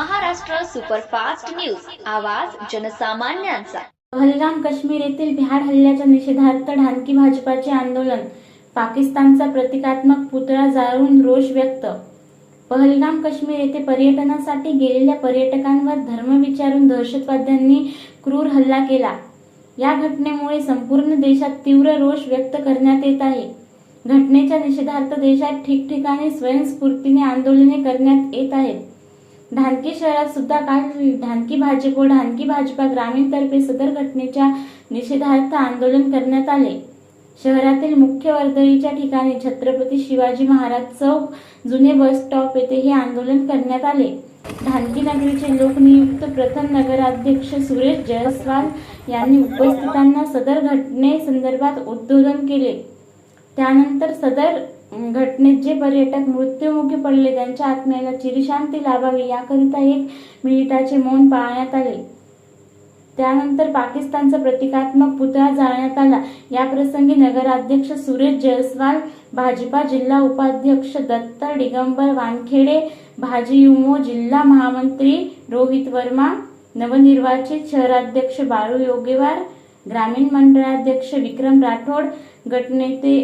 Superfast news. आवाज जनसामान्यांचा. पहलगाम काश्मीर येथील भ्याड हल्ल्याच्या निषेधार्थ ढानकी भाजपाचे आंदोलन. पाकिस्तानचा प्रतिकात्मक पुतळा जाळून रोष व्यक्त. पहलगाम काश्मीर येथे पर्यटनासाठी गेलेल्या पर्यटकांवर धर्म विचारून दहशतवाद्यांनी क्रूर हल्ला केला. या घटनेमुळे संपूर्ण देशात तीव्र रोष व्यक्त करण्यात येत आहे. घटनेच्या निषेधार्थ देशात ठिकठिकाणी स्वयंस्फूर्तीने आंदोलने करण्यात येत आहेत. ढानकी शहरात सुद्धा काल ढानकी भाजप व ढानकी भाजपा ग्रामीण तर्फे सदर घटनेच्या निषेधार्थ आंदोलन करण्यात आले. शहरातील मुख्य वर्दळीच्या ठिकाणी छत्रपती शिवाजी महाराज चौक जुने बस स्टॉप येथे हे आंदोलन करण्यात आले. ढानकी नगरीचे लोकनियुक्त प्रथम नगराध्यक्ष सुरेश जयस्वाल यांनी उपस्थितांना सदर घटनेसंदर्भात उद्बोधन केले. त्यानंतर सदर घटनेत जे पर्यटक मृत्युमुखी पडले. त्यांच्या आत्म्याला चिरशांती लाभावी याकरिता एक मिनिटाचे मौन पाळण्यात आले. त्यानंतर पाकिस्तानचा प्रतिकात्मक पुतळा जाळण्यात आला. या प्रसंगी नगराध्यक्ष सुरेश जयस्वाल भाजपा जिल्हा उपाध्यक्ष दत्त दिगंबर वानखेडे भाजी युमो जिल्हा महामंत्री रोहित वर्मा नवनिर्वाचित शहराध्यक्ष बाळू योगेवार ग्रामीण मंडळाध्यक्ष विक्रम राठोड गटनेते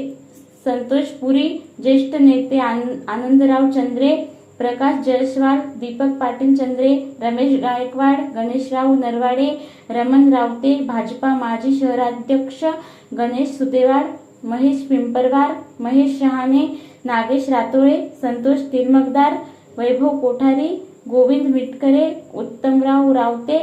संतोष पुरी ज्येष्ठ नेते आनंदराव चंद्रे प्रकाश जयस्वाल दीपक पाटील चंद्रे रमेश गायकवाड गणेशराव नरवाडे रमण रावते भाजपा माजी शहराध्यक्ष गणेश सुदेवाड महेश पिंपरवार महेश शहाणे नागेश रातोळे संतोष तिरमकदार वैभव कोठारी गोविंद मिटकरे उत्तमराव रावते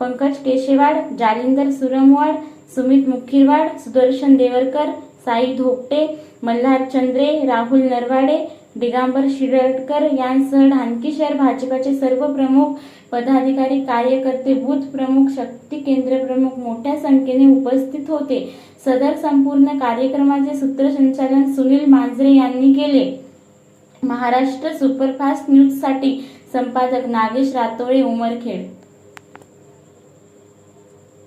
पंकज केशेवाड जालिंदर सुरमवाड सुमित मुखीरवाड सुदर्शन देवरकर साई धोपटे मल्हार चंद्रे राहुल नरवाडे दिगांबर शिरडकर यांसह ढानकी शहर भाजपाचे सर्व प्रमुख पदाधिकारी कार्यकर्ते बूथ प्रमुख शक्ती केंद्र प्रमुख मोठ्या संख्येने उपस्थित होते. सदर संपूर्ण कार्यक्रमाचे सूत्रसंचालन सुनील मांजरे यांनी केले. महाराष्ट्र सुपरफास्ट न्यूजसाठी संपादक नागेश रातोळे उमरखेड.